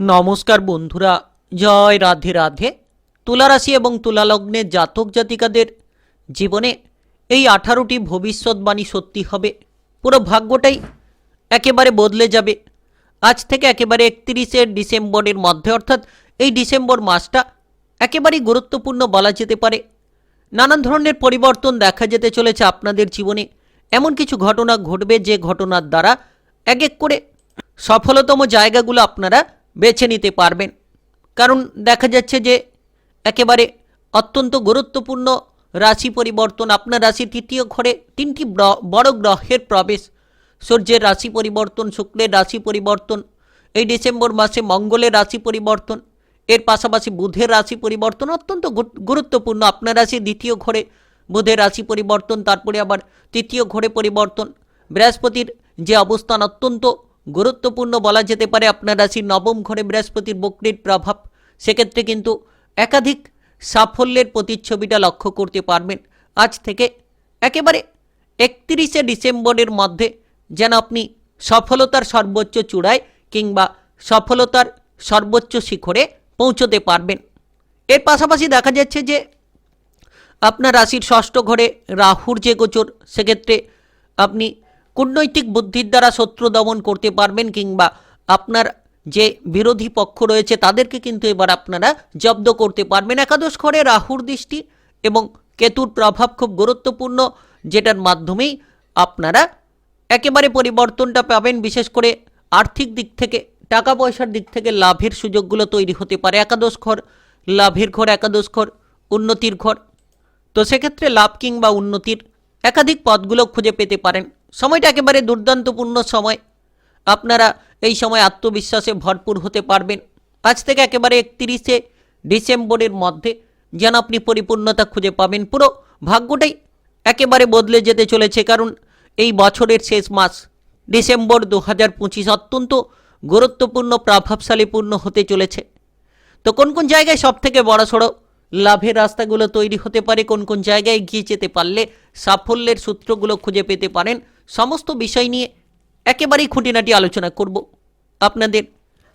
নমস্কার বন্ধুরা, জয় রাধে রাধে। তুলা রাশি এবং তুলা লগ্নের জাতক জাতিকাদের জীবনে এই আঠারোটি ভবিষ্যৎবাণী সত্যি হবে। পুরো ভাগ্যটাই একেবারে বদলে যাবে। আজ থেকে একেবারে একত্রিশে ডিসেম্বরের মধ্যে, অর্থাৎ এই ডিসেম্বর মাসটা একেবারেই গুরুত্বপূর্ণ বলা যেতে পারে। নানান ধরনের পরিবর্তন দেখা যেতে চলেছে আপনাদের জীবনে। এমন কিছু ঘটনা ঘটবে যে ঘটনার দ্বারা এক এক করে সফলতম জায়গাগুলো আপনারা বেছে নিতে পারবেন। কারণ দেখা যাচ্ছে যে একেবারে অত্যন্ত গুরুত্বপূর্ণ রাশি পরিবর্তন, আপনার রাশি তৃতীয় ঘরে তিনটি বড় গ্রহের প্রবেশ, সূর্যের রাশি পরিবর্তন শুক্রের রাশি পরিবর্তন, এই ডিসেম্বর মাসে মঙ্গলের রাশি পরিবর্তন, এর পাশাপাশি বুধের রাশি পরিবর্তন অত্যন্ত গুরুত্বপূর্ণ। আপনার রাশি দ্বিতীয় ঘরে বুধের রাশি পরিবর্তন, তারপরে আবার তৃতীয় ঘরে পরিবর্তন। বৃহস্পতির যে অবস্থান অত্যন্ত গুরুত্বপূর্ণ বলা যেতে পারে আপনার রাশির নবম ঘরে বৃহস্পতির বক্রির প্রভাব। সেক্ষেত্রে কিন্তু একাধিক সাফল্যের প্রতিচ্ছবিটা লক্ষ্য করতে পারবেন। আজ থেকে একেবারে একত্রিশে ডিসেম্বরের মধ্যে যেন আপনি সফলতার সর্বোচ্চ চূড়ায় কিংবা সফলতার সর্বোচ্চ শিখরে পৌঁছতে পারবেন। এর পাশাপাশি দেখা যাচ্ছে যে আপনার রাশির ষষ্ঠ ঘরে রাহুর যে গোচর, সেক্ষেত্রে আপনি কূটনৈতিক বুদ্ধির দ্বারা শত্রু দমন করতে পারবেন কিংবা আপনার যে বিরোধী পক্ষ রয়েছে তাদেরকে কিন্তু এবার আপনারা জব্দ করতে পারবেন। একাদশ ঘরে রাহুর দৃষ্টি এবং কেতুর প্রভাব খুব গুরুত্বপূর্ণ, যেটার মাধ্যমেই আপনারা একেবারে পরিবর্তনটা পাবেন। বিশেষ করে আর্থিক দিক থেকে টাকা পয়সার দিক থেকে লাভের সুযোগগুলো তৈরি হতে পারে। একাদশ ঘর, লাভের ঘর, একাদশ ঘর, উন্নতির ঘর। তো সেক্ষেত্রে লাভ কিংবা উন্নতির একাধিক পদগুলো খুঁজে পেতে পারেন। সময়টা একেবারে দুর্দান্তপূর্ণ সময়। আপনারা এই সময় আত্মবিশ্বাসে ভরপুর হতে পারবেন। আজ থেকে একেবারে একত্রিশে ডিসেম্বরের মধ্যে যেন আপনি পরিপূর্ণতা খুঁজে পাবেন। পুরো ভাগ্যটাই একেবারে বদলে যেতে চলেছে, কারণ এই বছরের শেষ মাস, ডিসেম্বর দু হাজার পঁচিশ অত্যন্ত গুরুত্বপূর্ণ, প্রভাবশালীপূর্ণ হতে চলেছে। তো কোন কোন জায়গায় সব থেকে বড়সড় লাভের রাস্তাগুলো তৈরি হতে পারে? কোন কোন জায়গায় এগিয়ে যেতে পারলে সাফল্যের সূত্রগুলো খুঁজে পেতে পারেন? সমস্ত বিষয় নিয়ে একেবারেই খুঁটিনাটি আলোচনা করব। আপনাদের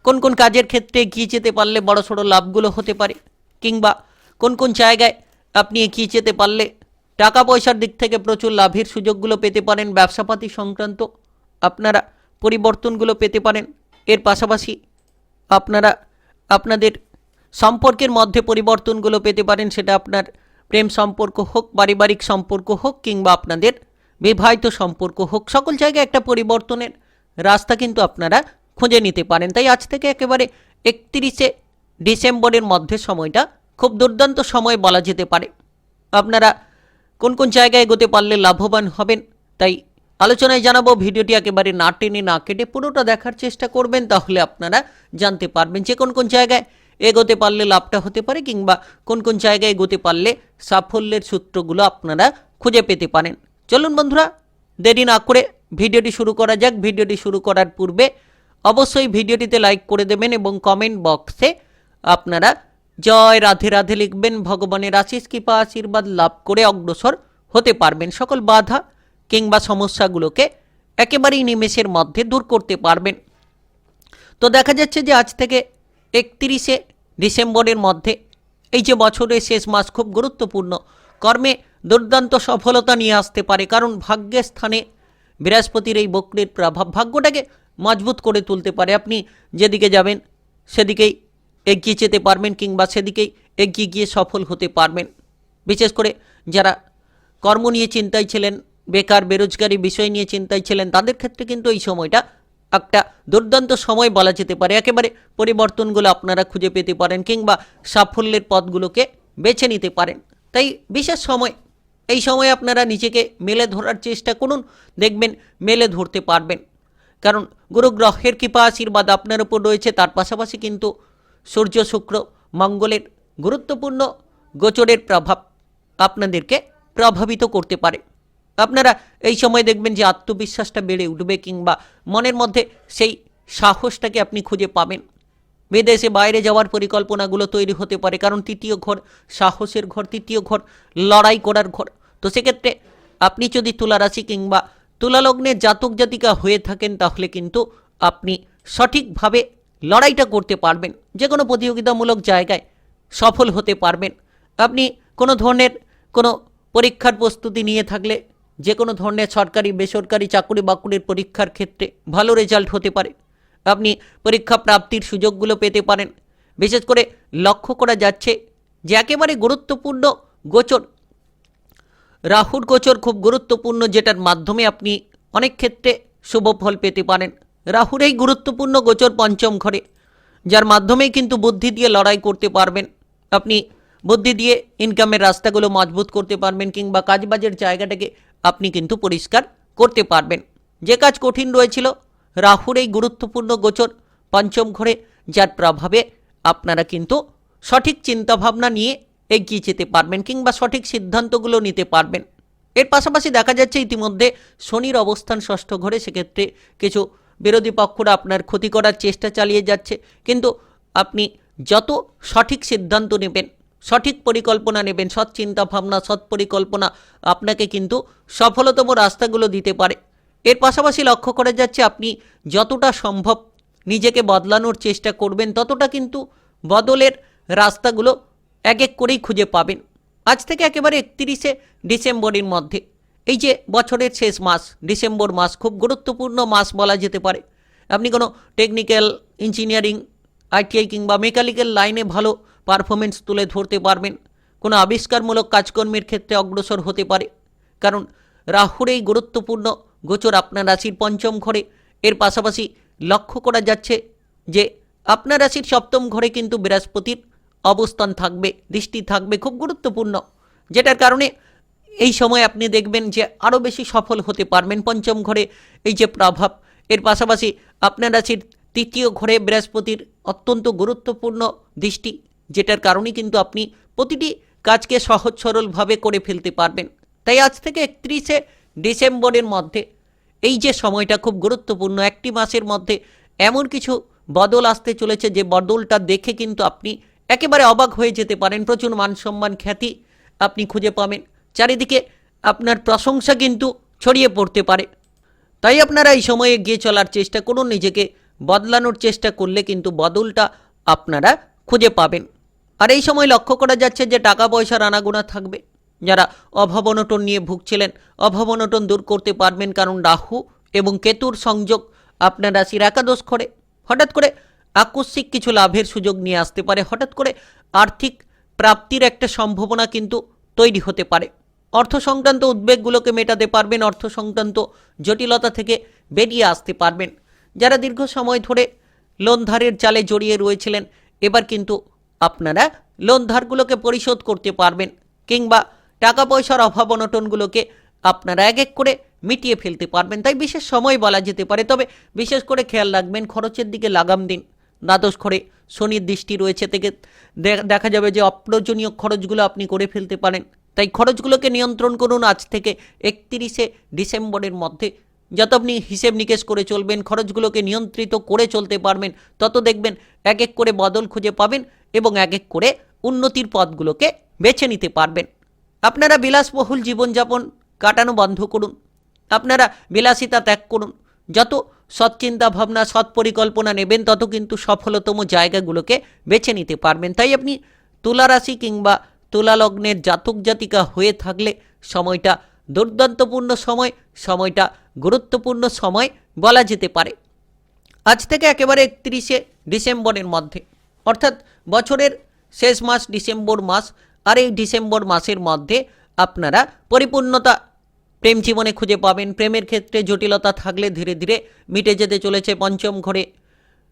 কোন কোন কাজের ক্ষেত্রে এগিয়ে যেতে পারলে বড়সড় লাভগুলো হতে পারে, কিংবা কোন কোন জায়গায় আপনি এগিয়ে যেতে পারলে টাকা পয়সার দিক থেকে প্রচুর লাভের সুযোগগুলো পেতে পারেন, ব্যবসাপাতি সংক্রান্ত আপনারা পরিবর্তনগুলো পেতে পারেন। এর পাশাপাশি আপনারা আপনাদের সম্পর্কের মধ্যে পরিবর্তনগুলো পেতে পারেন, সেটা আপনার প্রেম সম্পর্ক হোক, পারিবারিক সম্পর্ক হোক, কিংবা আপনাদের বিবাহিত সম্পর্ক হোক, সকল জায়গায় একটা পরিবর্তনের রাস্তা কিন্তু আপনারা খুঁজে নিতে পারেন। তাই আজ থেকে একেবারে একত্রিশে ডিসেম্বরের মধ্যে সময়টা খুব দুর্দান্ত সময় বলা যেতে পারে। আপনারা কোন কোন জায়গায় এগোতে পারলে লাভবান হবেন, তাই আলোচনায় জানাব। ভিডিওটি একেবারে না টেনে না কেটে পুরোটা দেখার চেষ্টা করবেন, তাহলে আপনারা জানতে পারবেন যে কোন কোন জায়গায় এগোতে পারলে লাভটা হতে পারে, কিংবা কোন কোন জায়গায় এগোতে পারলে সাফল্যের সূত্রগুলো আপনারা খুঁজে পেতে পারেন। চলুন বন্ধুরা, দেরি না করে ভিডিওটি শুরু করা যাক। ভিডিওটি শুরু করার পূর্বে অবশ্যই ভিডিওটিতে লাইক করে দেবেন এবং কমেন্ট বক্সে আপনারা জয় রাধে রাধে লিখবেন, ভগবানের আশিস কৃপা, আশীর্বাদ লাভ করে অগ্রসর হতে পারবেন। সকল বাধা কিংবা সমস্যাগুলোকে একেবারেই নিমেষের মধ্যে দূর করতে পারবেন। তো দেখা যাচ্ছে যে আজ থেকে একত্রিশে ডিসেম্বরের মধ্যে এই যে বছরের শেষ মাস খুব গুরুত্বপূর্ণ। কর্মে দুর্দান্ত সফলতা নিয়ে আসতে পারে, কারণ ভাগ্যের স্থানে বৃহস্পতির এই বক্রের প্রভাব ভাগ্যটাকে মজবুত করে তুলতে পারে। আপনি যেদিকে যাবেন, সেদিকেই এগিয়ে যেতে পারবেন কিংবা সেদিকেই এগিয়ে গিয়ে সফল হতে পারবেন। বিশেষ করে যারা কর্ম নিয়ে চিন্তায় ছিলেন, বেকার, বেরোজগারি বিষয় নিয়ে চিন্তায় ছিলেন, তাদের ক্ষেত্রে কিন্তু এই সময়টা একটা দুর্দান্ত সময় বলা যেতে পারে। একেবারে পরিবর্তনগুলো আপনারা খুঁজে পেতে পারেন কিংবা সাফল্যের পথগুলোকে বেছে নিতে পারেন। তাই বিশেষ সময় এই সময় আপনারা নিজেকে মেলে ধরার চেষ্টা করুন, দেখবেন মেলে ধরতে পারবেন। কারণ গুরু গ্রহের কৃপা আশীর্বাদ আপনার উপর রয়েছে, তার পাশাপাশি কিন্তু সূর্য, শুক্র, মঙ্গলের গুরুত্বপূর্ণ গোচরের প্রভাব আপনাদেরকে প্রভাবিত করতে পারে। আপনারা এই সময় দেখবেন যে আত্মবিশ্বাসটা বেড়ে উঠবে কিংবা মনের মধ্যে সেই সাহসটাকে আপনি খুঁজে পাবেন। বিদেশে বাইরে যাওয়ার পরিকল্পনাগুলো তৈরি হতে পারে, কারণ তৃতীয় ঘর সাহসের ঘর, তৃতীয় ঘর লড়াই করার ঘর। তো সেক্ষেত্রে আপনি যদি তুলা রাশি কিংবা তুলা লগ্নের জাতক জাতিকা হয়ে থাকেন, তাহলে কিন্তু আপনি সঠিকভাবে লড়াইটা করতে পারবেন। যে কোনো প্রতিযোগিতামূলক জায়গায় সফল হতে পারবেন। আপনি কোনো ধরনের কোনো পরীক্ষার প্রস্তুতি নিয়ে থাকলে যে কোনো ধরনের সরকারি, বেসরকারি চাকুরি বাকুরির পরীক্ষার ক্ষেত্রে ভালো রেজাল্ট হতে পারে। আপনি পরীক্ষা প্রাপ্তির সুযোগগুলো পেতে পারেন। বিশেষ করে লক্ষ্য করা যাচ্ছে যে একেবারে গুরুত্বপূর্ণ গোচর রাহুর গোচর খুব গুরুত্বপূর্ণ, যেটার মাধ্যমে আপনি অনেক ক্ষেত্রে শুভ ফল পেতে পারেন। রাহুর এই গুরুত্বপূর্ণ গোচর পঞ্চম ঘরে, যার মাধ্যমেই কিন্তু বুদ্ধি দিয়ে লড়াই করতে পারবেন। আপনি বুদ্ধি দিয়ে ইনকামের রাস্তাগুলো মজবুত করতে পারবেন, কিংবা কাজবাজের জায়গাটাকে আপনি কিন্তু পরিষ্কার করতে পারবেন। যে কাজ কঠিন রয়েছিল রাহুর এই গুরুত্বপূর্ণ গোচর পঞ্চম ঘরে, যার প্রভাবে আপনারা কিন্তু সঠিক চিন্তাভাবনা নিয়ে এগিয়ে যেতে পারবেন কিংবা সঠিক সিদ্ধান্তগুলো নিতে পারবেন। এর পাশাপাশি দেখা যাচ্ছে ইতিমধ্যে শনির অবস্থান ষষ্ঠ ঘরে, সেক্ষেত্রে কিছু বিরোধী পক্ষরা আপনার ক্ষতি করার চেষ্টা চালিয়ে যাচ্ছে। কিন্তু আপনি যত সঠিক সিদ্ধান্ত নেবেন, সঠিক পরিকল্পনা নেবেন সৎ চিন্তা ভাবনা সৎ পরিকল্পনা আপনাকে কিন্তু সফলতম রাস্তাগুলো দিতে পারে। এর পাশাপাশি লক্ষ্য করা যাচ্ছে আপনি যতটা সম্ভব নিজেকে বদলানোর চেষ্টা করবেন, ততটা কিন্তু বদলের রাস্তাগুলো এক এক করেই খুঁজে পাবেন। আজ থেকে একেবারে একত্রিশে ডিসেম্বরের মধ্যে। এই যে বছরের শেষ মাস, ডিসেম্বর মাস খুব গুরুত্বপূর্ণ মাস বলা যেতে পারে। আপনি কোনো টেকনিক্যাল, ইঞ্জিনিয়ারিং, আইটিআই কিংবা মেকানিক্যাল লাইনে ভালো পারফরমেন্স তুলে ধরতে পারবেন। কোনো আবিষ্কারমূলক কাজকর্মের ক্ষেত্রে অগ্রসর হতে পারে। কারণ রাহুর এই গুরুত্বপূর্ণ গোচর আপনার রাশির পঞ্চম ঘরে। এর পাশাপাশি লক্ষ্য করা যাচ্ছে যে আপনার রাশির সপ্তম ঘরে কিন্তু বৃহস্পতির অবস্থান থাকবে, দৃষ্টি থাকবে খুব গুরুত্বপূর্ণ। যেটার কারণে এই সময় আপনি দেখবেন যে আরও বেশি সফল হতে পারবেন পঞ্চম ঘরে। এই যে প্রভাব, এর পাশাপাশি আপনার রাশির তৃতীয় ঘরে বৃহস্পতির অত্যন্ত গুরুত্বপূর্ণ দৃষ্টি, যেটার কারণে কিন্তু আপনি প্রতিটি কাজকে সহজ সরলভাবে করে ফেলতে পারবেন। তাই আজ থেকে একত্রিশে ডিসেম্বরের মধ্যে এই যে সময়টা খুব গুরুত্বপূর্ণ, একটি মাসের মধ্যে এমন কিছু বদল আসতে চলেছে যে বদলটা দেখে কিন্তু আপনি একেবারে অবাক হয়ে যেতে পারেন। প্রচুর মান সম্মান খ্যাতি আপনি খুঁজে পাবেন। চারিদিকে আপনার প্রশংসা কিন্তু ছড়িয়ে পড়তে পারে। তাই আপনারা এই সময়ে এগিয়ে চলার চেষ্টা করুন, নিজেকে বদলানোর চেষ্টা করলে কিন্তু বদলটা আপনারা খুঁজে পাবেন। আর এই সময় লক্ষ্য করা যাচ্ছে যে টাকা পয়সার আনাগোনা থাকবে। যারা অভাব অনটন নিয়ে ভুগছিলেন, অভাব অনটন দূর করতে পারবেন কারণ রাহু এবং কেতুর সংযোগ আপনার রাশির একাদশ করে হঠাৎ করে আকস্মিক কিছু লাভের সুযোগ নিয়ে আসতে পারে। হঠাৎ করে আর্থিক প্রাপ্তির একটা সম্ভাবনা কিন্তু তৈরি হতে পারে। অর্থ সংক্রান্ত উদ্বেগগুলোকে মেটাতে পারবেন অর্থ সংক্রান্ত জটিলতা থেকে বেরিয়ে আসতে পারবেন। যারা দীর্ঘ সময় ধরে লোন ধারের জালে জড়িয়ে রয়েছিলেন, এবার কিন্তু আপনারা লোন ধারগুলোকে পরিশোধ করতে পারবেন কিংবা টাকা পয়সার অভাব অনটনগুলোকে আপনারা এক এক করে মিটিয়ে ফেলতে পারবেন। তাই বিশেষ সময় বলা যেতে পারে। তবে বিশেষ করে খেয়াল রাখবেন, খরচের দিকে লাগাম দিন। দ্বাদশ ঘরে শনির দৃষ্টি রয়েছে থেকে দেখা যাবে যে অপ্রয়োজনীয় খরচগুলো আপনি করে ফেলতে পারেন। তাই খরচগুলোকে নিয়ন্ত্রণ করুন আজ থেকে একত্রিশে ডিসেম্বরের মধ্যে। যত আপনি হিসেব নিকেশ করে চলবেন, খরচগুলোকে নিয়ন্ত্রিত করে চলতে পারবেন, তত দেখবেন এক এক করে বদল খুঁজে পাবেন এবং এক এক করে উন্নতির পথগুলোকে বেছে নিতে পারবেন। আপনারা বিলাসবহুল জীবনযাপন কাটানো বন্ধ করুন। আপনারা বিলাসিতা ত্যাগ করুন। যত সৎ চিন্তা ভাবনা সৎ পরিকল্পনা নেবেন, তত কিন্তু সফলতম জায়গাগুলোকে বেছে নিতে পারবেন। তাই আপনি তুলা রাশি কিংবা তুলালগ্নের জাতক জাতিকা হয়ে থাকলে সময়টা দুর্দান্তপূর্ণ সময়, সময়টা গুরুত্বপূর্ণ সময় বলা যেতে পারে। আজ থেকে একেবারে একত্রিশে ডিসেম্বরের মধ্যে, অর্থাৎ বছরের শেষ মাস ডিসেম্বর মাস, আর এই ডিসেম্বর মাসের মধ্যে আপনারা পরিপূর্ণতা প্রেম জীবনে খুঁজে পাবেন। প্রেমের ক্ষেত্রে জটিলতা থাকলে ধীরে ধীরে মিটে যেতে চলেছে পঞ্চম ঘরে।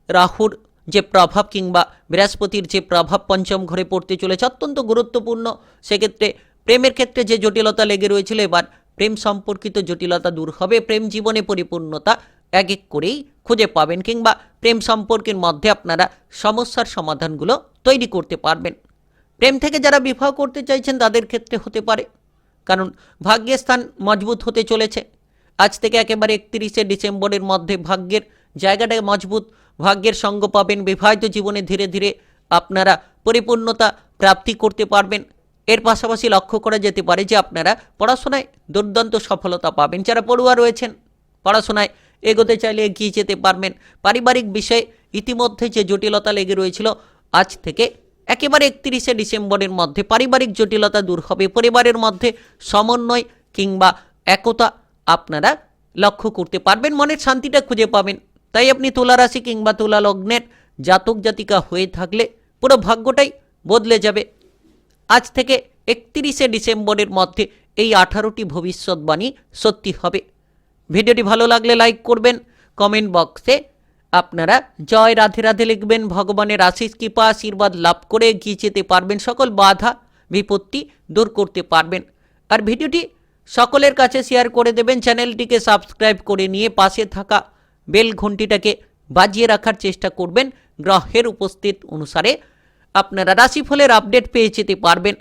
রাহুর যে প্রভাব কিংবা বৃহস্পতির যে প্রভাব পঞ্চম ঘরে পড়তে চলেছে অত্যন্ত গুরুত্বপূর্ণ। সেক্ষেত্রে প্রেমের ক্ষেত্রে যে জটিলতা লেগে রয়েছিল, এবার প্রেম সম্পর্কিত জটিলতা দূর হবে। প্রেম জীবনে পরিপূর্ণতা এক এক করেই খুঁজে পাবেন কিংবা প্রেম সম্পর্কের মধ্যে আপনারা সমস্যার সমাধানগুলো তৈরি করতে পারবেন। প্রেম থেকে যারা বিবাহ করতে চাইছেন, তাদের ক্ষেত্রে হতে পারে কারণ ভাগ্যের স্থান মজবুত হতে চলেছে। আজ থেকে একেবারে একত্রিশে ডিসেম্বরের মধ্যে ভাগ্যের জায়গাটা মজবুত। ভাগ্যের সঙ্গ পাবেন বিবাহিত জীবনে ধীরে ধীরে আপনারা পরিপূর্ণতা প্রাপ্তি করতে পারবেন। এর পাশাপাশি লক্ষ্য করা যেতে পারে যে আপনারা পড়াশোনায় দুর্দান্ত সফলতা পাবেন। যারা পড়ুয়া রয়েছেন, পড়াশোনায় এগোতে চাইলে এগিয়ে যেতে পারবেন। পারিবারিক বিষয়ে ইতিমধ্যে যে জটিলতা লেগে রয়েছিল, আজ থেকে একেবারে একত্রিশে ডিসেম্বরের মধ্যে পারিবারিক জটিলতা দূর হবে, পরিবারের মধ্যে সমন্বয় কিংবা একতা আপনারা লক্ষ্য করতে পারবেন, মনের শান্তিটা খুঁজে পাবেন। তাই আপনি তুলা রাশি কিংবা তুলা লগ্নের জাতক জাতিকা হয়ে থাকলে পুরো ভাগ্যটাই বদলে যাবে। আজ থেকে একত্রিশে ডিসেম্বরের মধ্যে এই আঠারোটি ভবিষ্যৎবাণী সত্যি হবে। ভিডিওটি ভালো লাগলে লাইক করবেন, কমেন্ট বক্সে আপনারা জয় রাধে রাধে লিখবেন, ভগবানের আশিস কৃপা, আশীর্বাদ লাভ করে এগিয়ে যেতে পারবেন, সকল বাধা, বিপত্তি দূর করতে পারবেন। আর ভিডিওটি সকলের কাছে শেয়ার করে দেবেন, চ্যানেলটিকে সাবস্ক্রাইব করে নিয়ে পাশে থাকা বেল ঘন্টিটাকে বাজিয়ে রাখার চেষ্টা করবেন। গ্রহের উপস্থিত অনুসারে আপনারা রাশিফলের আপডেট পেয়ে যেতে পারবেন।